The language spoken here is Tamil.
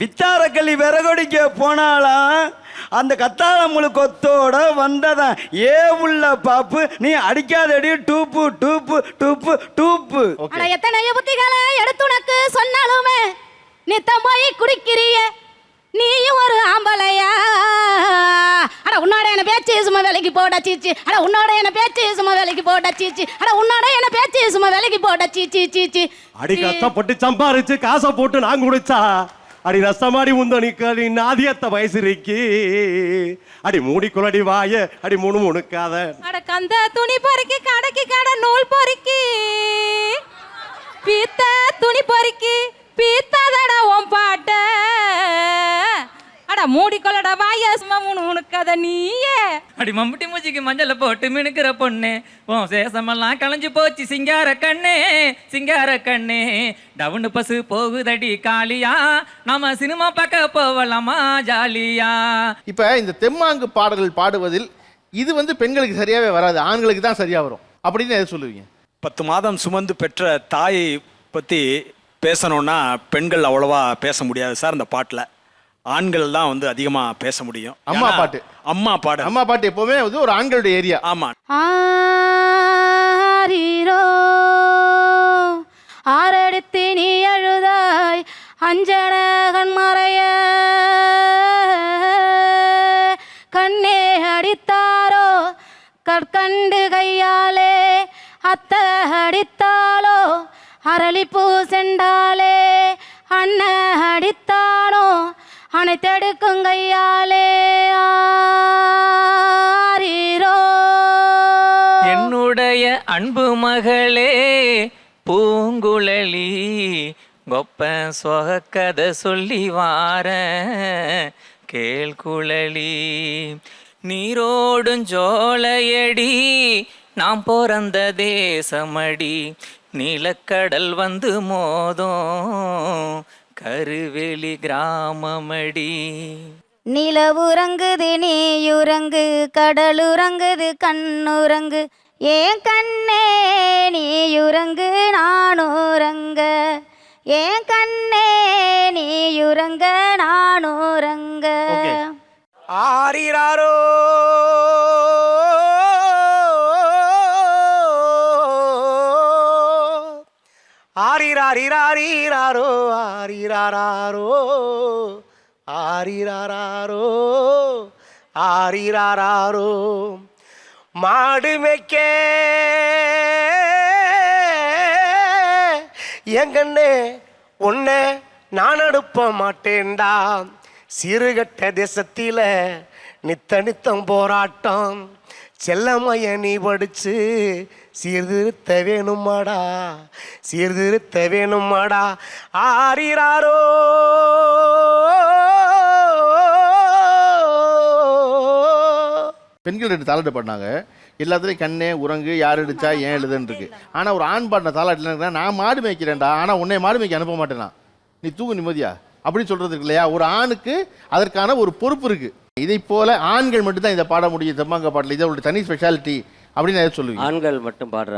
வித்தாரக்கள்ளி விறகொடிக்க போனாலாம் அந்த கத்தாழமுழு கொத்தோட வந்ததான் ஏ உள்ள பாப்பு நீ அடிக்காதடி டூப்பு டூப்பு டூப்பு டூப்பு. அட எத்தனை புத்திகளை எடுத்துனக்கு சொன்னாலுமே நித்தம் போய் குடிக்கிறிய. நீயும் ஒரு ஆம்பளையா. அட உன்னோட என்ன பேச்சு சும்மா வேலைக்கு போட சீச்சி. அட உன்னோட என்ன பேச்சு சும்மா வேலைக்கு போட சீச்சி. அட உன்னோட என்ன பேச்சு சும்மா வேலைக்கு போட சீச்சி சீச்சி. அடி கஷ்டப்பட்டு சம்பாரிச்சு காசை போட்டு நான் குடிச்சா. அடி ரசமாடி உந்தனிக்கடி நாதியத்த வயசுரிக்கு. அடி மூடிக்குள்ளடி வாய அடி முணு முணுக்காத. அட கந்த துணி பொறுக்கி கடைக்கு கடை நூல் பொறுக்கி. பித்த துணி பொறுக்கி மூடிக்கொள்ளட வாய உனக்கத நீயே. அடி மம்முட்டி மூச்சிக்கு மஞ்சள போட்டு மினுக்கிற பொண்ணு. உன் சேசமெல்லாம் களைஞ்சு போச்சு சிங்கார கண்ணே சிங்கார கண்ணே. டவுனு பசு போகுதடி காளியா நாம சினிமா பார்க்க போவலாமா ஜாலியா. இப்போ இந்த தெம்மாங்கு பாடல்கள் பாடுவதில் இது வந்து பெண்களுக்கு சரியாவே வராது ஆண்களுக்கு தான் சரியா வரும். அப்படின்னு எதை சொல்லுவீங்க? பத்து மாதம் சுமந்து பெற்ற தாயை பற்றி பேசணும்னா பெண்கள் அவ்வளவா பேச முடியாது சார் இந்த பாட்டில். ஆண்கள் தான் வந்து அதிகமாக பேச முடியும். அம்மா பாட்டு. அம்மா பாடு அம்மா பாட்டு எப்பவுமே வந்து ஒரு ஆண்களுடைய ஏரியா. ஆமா. ஆரீரோ ஆரடித்து நீ அழுதாய் அஞ்சன கண்மறைய கண்ணே அடித்தாரோ கற்கண்டு கையாலே அத்த அடித்தாலோ அரளிப்பூ செண்டாலே அண்ண அடித்தானோ அனைத்தெடுக்கும் கையாலே ஆரீரோ. என்னுடைய அன்பு மகளே பூங்குழலி கொப்ப சொகக்கதை சொல்லி வார கேள்குழலி நீரோடும் ஜோலையடி நாம் பிறந்த தேசமடி நீலக்கடல் வந்து மோதும் கருவெளி கிராமமடி. நிலவுறங்குது நீயுறங்கு கடலுறங்குது கண்ணுறங்கு. ஏன் கண்ணே நீயுறங்கு நானுறங்க. ஏன் கண்ணே நீயுறங்க நானுறங்க. Okay. ஆரிராரீராரோ ஆரிராரோ ஆரிராரோ ஆரிராரோ மாடு மேய்க்க எங்கண்ணே உன்னை நான் அனுப்ப மாட்டேன்டா. சிறுகட்ட தேசத்தில் நித்த நித்தம் போராட்டம். செல்லமைய நீ படிச்சு சீர்திருத்த வேணுமாடா சீர்திருத்த வேணுமாடா ஆரிராரோ பெண்கள் ரெண்டு தாளாட்டு பாடினாங்க. எல்லாத்துலேயும் கண்ணே உறங்கு யார் அடிச்சா ஏன் எழுதுன்னு இருக்கு ஒரு ஆண் பாடின தாளாட்டில் நான் மாடு மேய்க்கிறேன்டா ஆனால் உன்னை மாடு மேய்க்க அனுப்ப மாட்டேனா. நீ தூங்கு நிம்மதியா. அப்படின்னு சொல்கிறதுக்கு இல்லையா? ஒரு ஆணுக்கு அதற்கான ஒரு பொறுப்பு இருக்குது இதை போல ஆண்கள் மட்டும்தான் இதை பாட முடியும் தெம்மாங்க பாட்டில் இதோட தனி ஸ்பெஷாலிட்டி அப்படின்னு எதை சொல்லுவீங்க. ஆண்கள் மட்டும் பாடுற